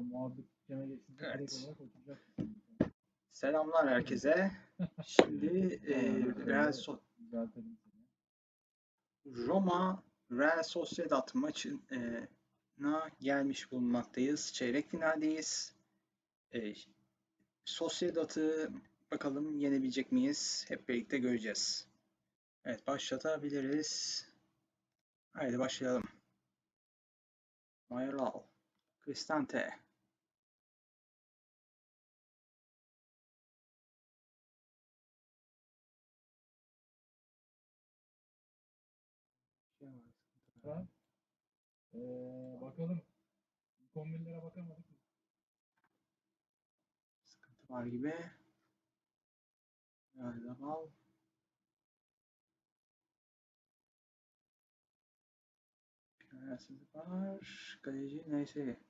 Cana geçince Evet. direkt olarak oturacak. Selamlar herkese. Şimdi e, Real So- Düzeltelim seni. Roma Real Sociedad maçına gelmiş bulunmaktayız. Çeyrek finaldeyiz. E, Sociedad'ı bakalım yenebilecek miyiz? Hep birlikte göreceğiz. Evet başlatabiliriz. Haydi başlayalım. Mayoral, Cristante, Ha? Ee, bakalım. Kombinlere bakamadık. sıkıntı var gibi. Galiba bal. Prenses var. Kaleci neyse.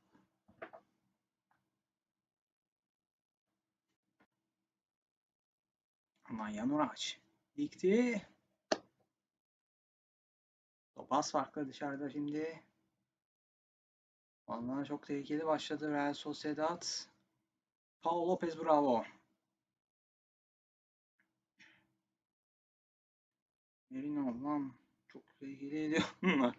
Aman Yamuraç. Dikti. Topaz farklı dışarıda şimdi. Vallahi çok tehlikeli başladı Real Sociedad. Paul Lopez bravo. Merino lan çok tehlikeli ediyor bunlar.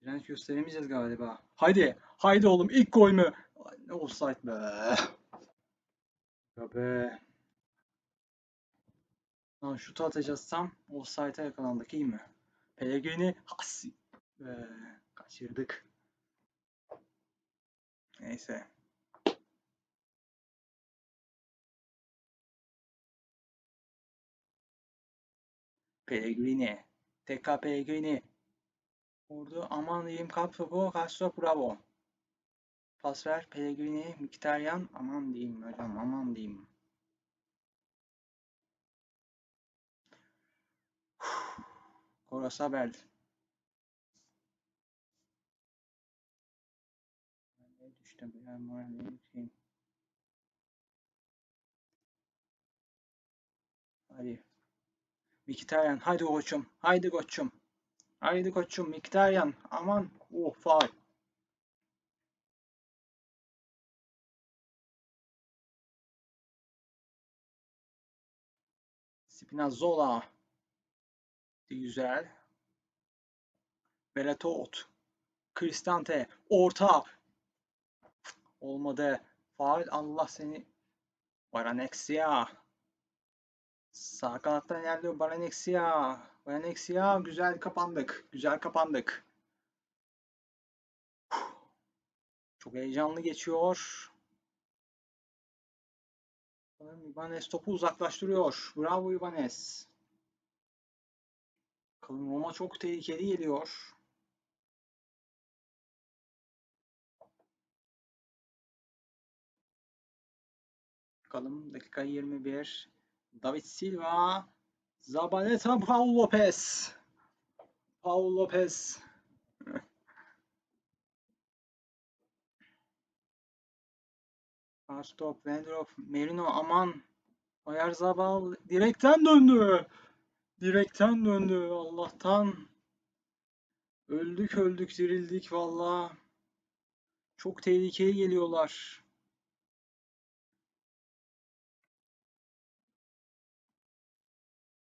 Direnç gösteremeyeceğiz galiba. Haydi, haydi oğlum ilk gol mü? Ne offside be. Ya be. Lan şutu atacağız tam. Offside'a yakalandık iyi mi? Pellegrini hasi. Be. Kaçırdık. Neyse. Pellegrini. TK Pellegrini. Vurdu. Aman diyeyim kap topu. Castro bravo. Pas ver. Pellegrini. Mkhitaryan. Aman diyeyim hocam. Aman diyeyim. Koras haber. Ne düştüm ya moralim yüksek. Hadi. Mkhitaryan. Haydi koçum. Haydi koçum. Haydi koçum. Mkhitaryan. Aman. Oh faul. Spinazzola. Güzel. Belatot. Cristante. Orta. Olmadı. Faul. Allah seni. Baranexia. Sağ kanattan ilerliyor Baranexia. Baranexia. Güzel kapandık. Güzel kapandık. Çok heyecanlı geçiyor. Ibanez topu uzaklaştırıyor. Bravo Ibanez. Bakalım Roma çok tehlikeli geliyor. Bakalım dakika 21. David Silva. Zabaleta Paul Lopez. Paul Lopez. Stop, Vendrop, Merino aman. Oyarzabal direkten döndü. Direkten döndü Allah'tan. Öldük öldük dirildik valla. Çok tehlikeli geliyorlar.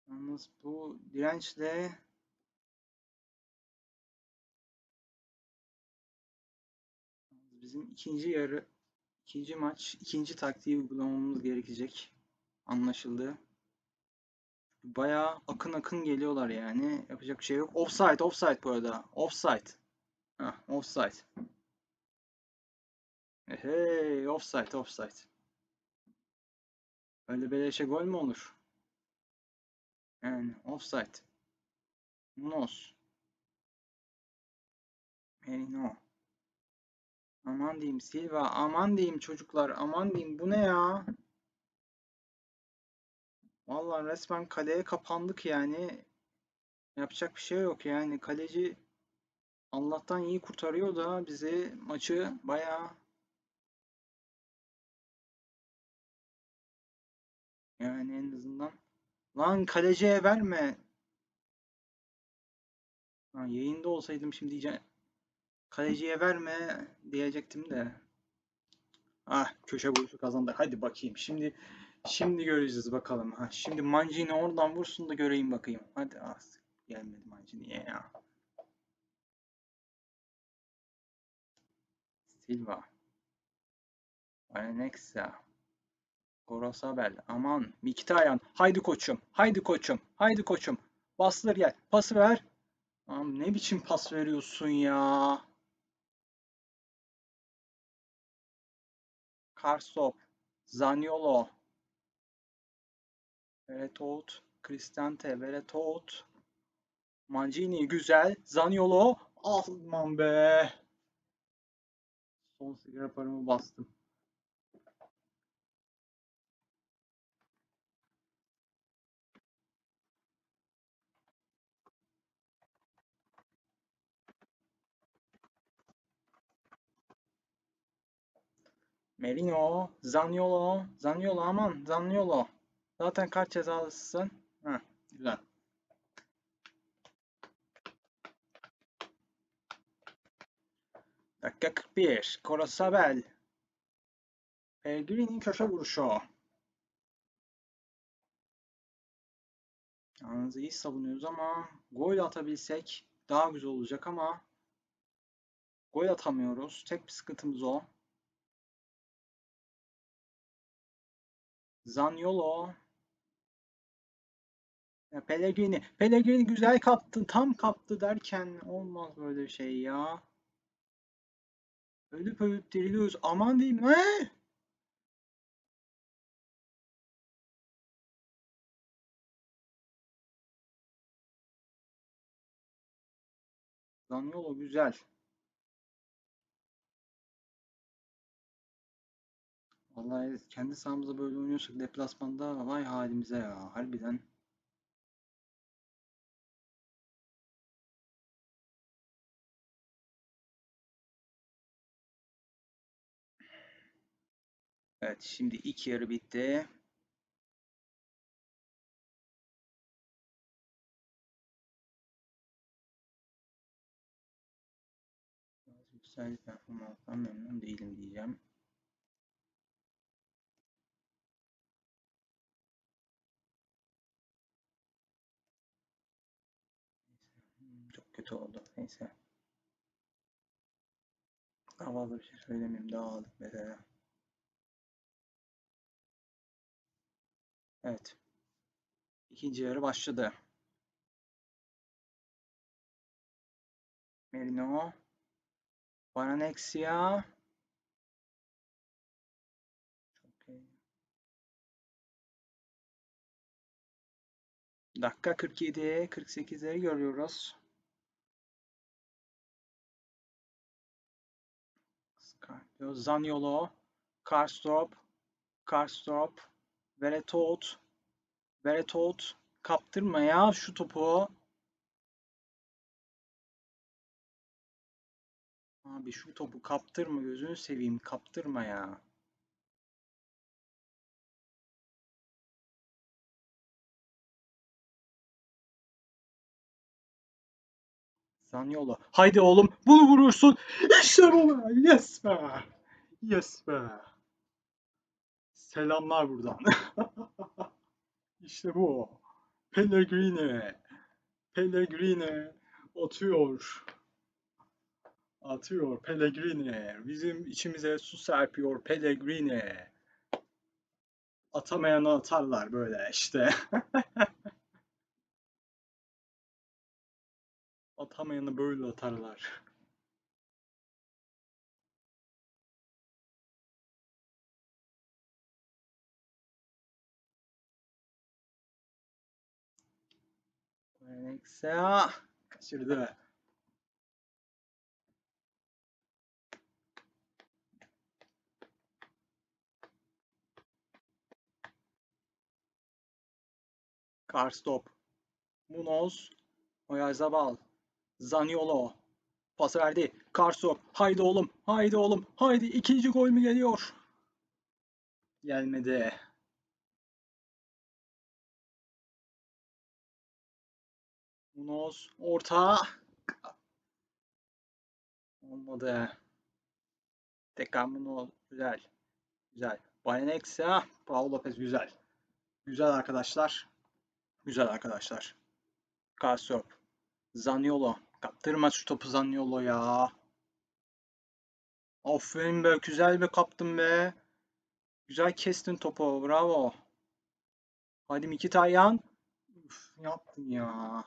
Yalnız bu dirençle bizim ikinci yarı ikinci maç ikinci taktiği uygulamamız gerekecek. Anlaşıldı. Bayağı akın akın geliyorlar yani. Yapacak şey yok. Offside, offside bu arada. Offside. Heh, offside. Hey, offside, offside. Öyle beleşe gol mü olur? Yani offside. Nos. Merino. Aman diyeyim Silva. Aman diyeyim çocuklar. Aman diyeyim. Bu ne ya? Vallahi resmen kaleye kapandık yani. Yapacak bir şey yok yani. Kaleci Allah'tan iyi kurtarıyor da bizi maçı bayağı yani en azından lan kaleciye verme. Ha, yayında olsaydım şimdi Kaleciye verme diyecektim de. Ah köşe vuruşu kazandı. Hadi bakayım. Şimdi şimdi göreceğiz bakalım. Ha şimdi Mancini oradan vursun da göreyim bakayım. Hadi ah gelmedi Mancini'ye ya. Silva. Alexa. Gorosabel. Aman. Miktayan. Haydi koçum. Haydi koçum. Haydi koçum. Bastır gel. Pası ver. Am ne biçim pas veriyorsun ya? Karsop. Zaniolo. Veretout. Cristante. Veretout. Mancini güzel. Zaniolo. Aman be. Son sigara paramı bastım. Merino, Zaniolo, Zaniolo aman Zaniolo. Zaten kaç cezalısın? Heh, güzel. Dakika 41. Korosabel. Pellegrini köşe vuruşu. Yalnız iyi savunuyoruz ama gol atabilsek daha güzel olacak ama gol atamıyoruz. Tek bir sıkıntımız o. Zaniolo. Pellegrini. Pellegrini güzel kaptı. Tam kaptı derken olmaz böyle şey ya. Ölüp ölüp diriliyoruz. Aman diyeyim. Ne? Zaniolo güzel. Vallahi kendi sahamızda böyle oynuyorsak deplasmanda vay halimize ya. Harbiden. Evet şimdi ilk yarı bitti. Güzel performanstan memnun değilim diyeceğim. Çok kötü oldu. Neyse. Daha fazla bir şey söylemeyeyim. Dağıldık mesela. Evet. İkinci yarı başladı. Merino. İyi. Dakika 47, 48'leri görüyoruz. Zaniolo, Karstrop, Karstrop, Veretout, Veretout, kaptırma ya şu topu. Abi şu topu kaptırma gözünü seveyim kaptırma ya. Zaniolo. Haydi oğlum bunu vurursun. İşte bu be. Yes be. Yes be. Selamlar buradan. işte bu. Pellegrini. Pellegrini atıyor. Atıyor Pellegrini. Bizim içimize su serpiyor Pellegrini. Atamayanı atarlar böyle işte. Atamayanı böyle atarlar. Alexa kaçırdı. Karstop. Munoz. Oyarzabal. Zaniolo. Pas verdi. Karsop. Haydi oğlum. Haydi oğlum. Haydi. ikinci gol mü geliyor? Gelmedi. Munoz. Orta. Olmadı. Tekrar bunu güzel. Güzel. Bayenexa, Paul Lopez güzel. Güzel arkadaşlar. Güzel arkadaşlar. Karsop. Zaniolo. Kaptırma şu topu Zaniolo ya. Aferin be. Güzel be kaptın be. Güzel kestin topu. Bravo. Hadi Mkhitaryan. Üf, yaptın ya?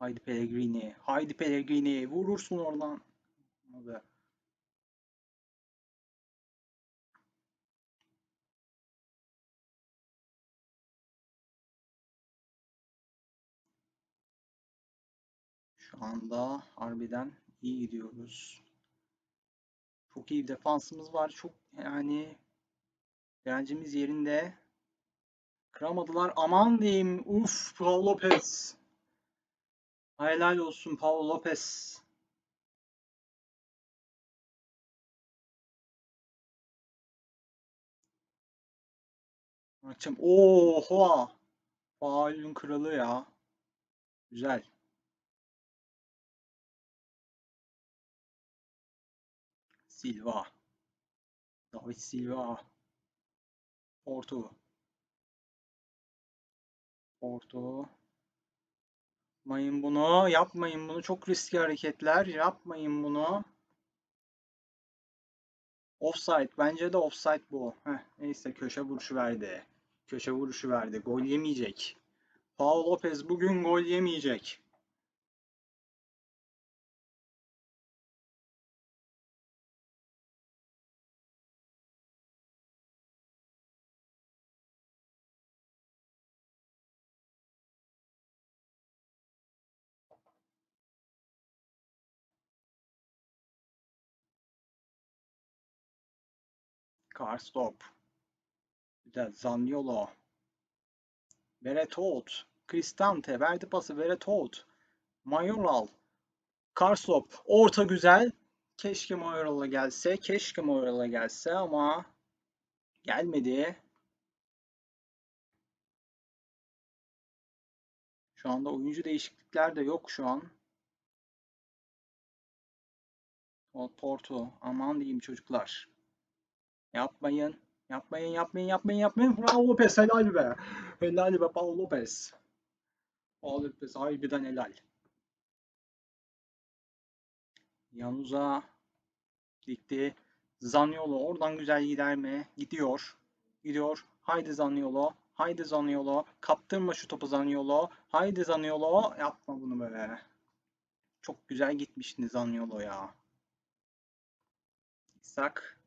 Haydi Pellegrini. Haydi Pellegrini. Vurursun oradan. Hadi. Şu anda harbiden iyi gidiyoruz. Çok iyi bir defansımız var. Çok yani direncimiz yerinde. Kıramadılar. Aman diyeyim. Uf, Paul Lopez. Helal olsun Paul Lopez. Açım. Oha. Faulün kralı ya. Güzel. Silva. David Silva. Porto. Porto. Yapmayın bunu. Yapmayın bunu. Çok riskli hareketler. Yapmayın bunu. Offside. Bence de offside bu. Heh, neyse köşe vuruşu verdi. Köşe vuruşu verdi. Gol yemeyecek. Paul Lopez bugün gol yemeyecek. Karstop. Güzel. Zaniolo. Veretout. Cristante. Verdi pası. Veretout. Mayoral. Karstop. Orta güzel. Keşke Mayoral'a gelse. Keşke Mayoral'a gelse ama gelmedi. Şu anda oyuncu değişiklikler de yok şu an. Porto. Aman diyeyim çocuklar. Yapmayın. Yapmayın, yapmayın, yapmayın, yapmayın. Bravo Lopez, helal be. Helal be Paul Lopez. Paul Lopez harbiden helal. Yanuza dikti. Zaniolo oradan güzel gider mi? Gidiyor. Gidiyor. Haydi Zaniolo. Haydi Zaniolo. Kaptırma şu topu Zaniolo. Haydi Zaniolo. Yapma bunu böyle. Çok güzel gitmişti Zaniolo ya. İshak.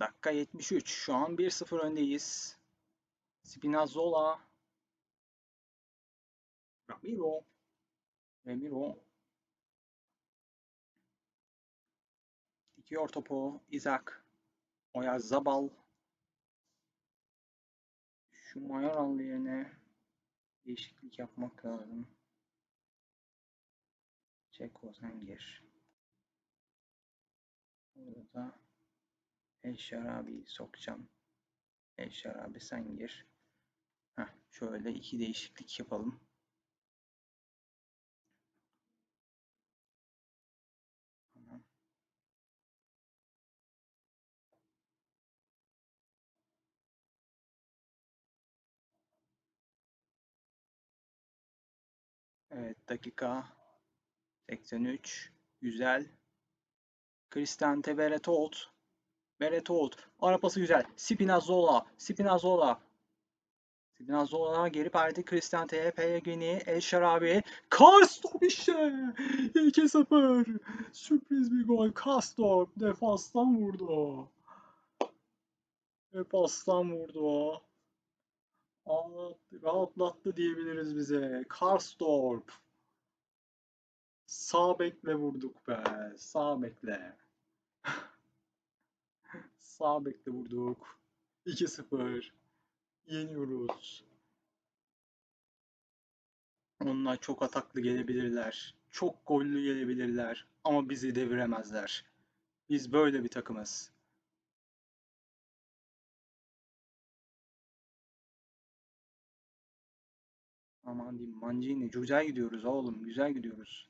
Dakika 73. Şu an 1-0 öndeyiz. Spinazzola. Ramiro. Ramiro. Dikiyor topu. Isaac. Oya Zabal. Şu Mayoral yerine değişiklik yapmak lazım. Çeko sen gir. Burada El Şarabi sokacağım. El Şarabi sen gir. Heh, şöyle iki değişiklik yapalım. Evet dakika 83. Güzel. Cristante Veretout. Veretout. Arapası güzel. Spinazzola. Spinazzola. Spinazzola geri verdi Cristante'ye. Pellegrini. El Şarabi. Karstorp işte. 2-0. Sürpriz bir gol. Karstorp defanstan vurdu. Defanstan vurdu. Ağlattı, rahatlattı diyebiliriz bize. Karstorp. Sağ bekle vurduk be. Sağ bekle. Sağ bekle vurduk. 2-0. Yeniyoruz. Onlar çok ataklı gelebilirler. Çok gollü gelebilirler. Ama bizi deviremezler. Biz böyle bir takımız. Aman diyeyim Mancini. Güzel gidiyoruz oğlum. Güzel gidiyoruz.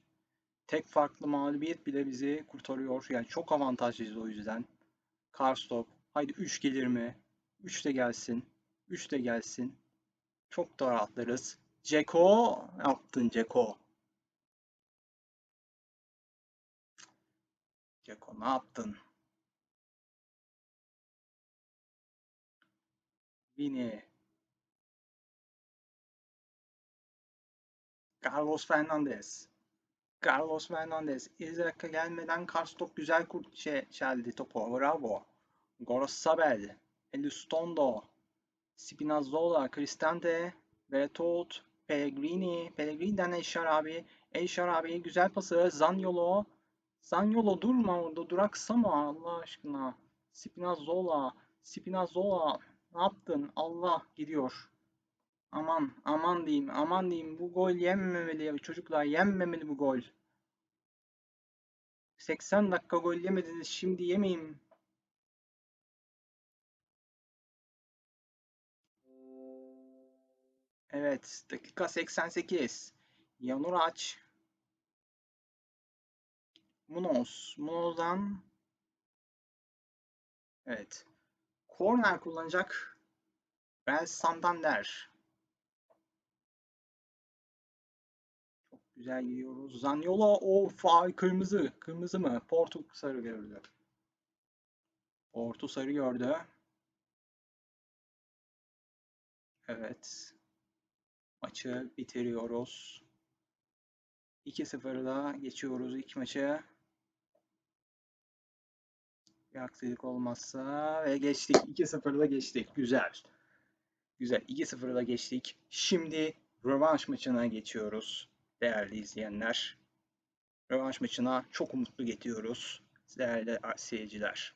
Tek farklı mağlubiyet bile bizi kurtarıyor. Yani çok avantajlıyız o yüzden. Karstop. Haydi 3 gelir mi? 3 de gelsin. 3 de gelsin. Çok da rahatlarız. Ceko. Yaptın Ceko? Ceko ne yaptın? Vini. Carlos Fernandez. Carlos Fernandez. İzlaka gelmeden Karstop güzel kurt şey, çeldi topu. Bravo. Gorosabel. Elustondo. Spinazzola. Cristante. Bertolt. Pellegrini. Pellegrini'den El Şarabi. El Şarabi güzel pası. Zaniolo. Zaniolo durma orada. Duraksama Allah aşkına. Spinazzola. Spinazzola. Ne yaptın? Allah gidiyor. Aman aman diyeyim aman diyeyim bu gol yenmemeli çocuklar yenmemeli bu gol. 80 dakika gol yemediniz şimdi yemeyin. Evet dakika 88. Yanur aç. Munoz. Munoz'dan Evet. Korner kullanacak. Real Santander. Güzel gidiyoruz. Zaniolo o faal kırmızı. Kırmızı mı? Portu sarı gördü. Portu sarı gördü. Evet. Maçı bitiriyoruz. 2-0'la geçiyoruz ilk maçı. Bir aksilik olmazsa ve geçtik. 2-0'la geçtik. Güzel. Güzel. 2-0'la geçtik. Şimdi rövanş maçına geçiyoruz. Değerli izleyenler. Rövanş maçına çok umutlu geçiyoruz. Değerli seyirciler.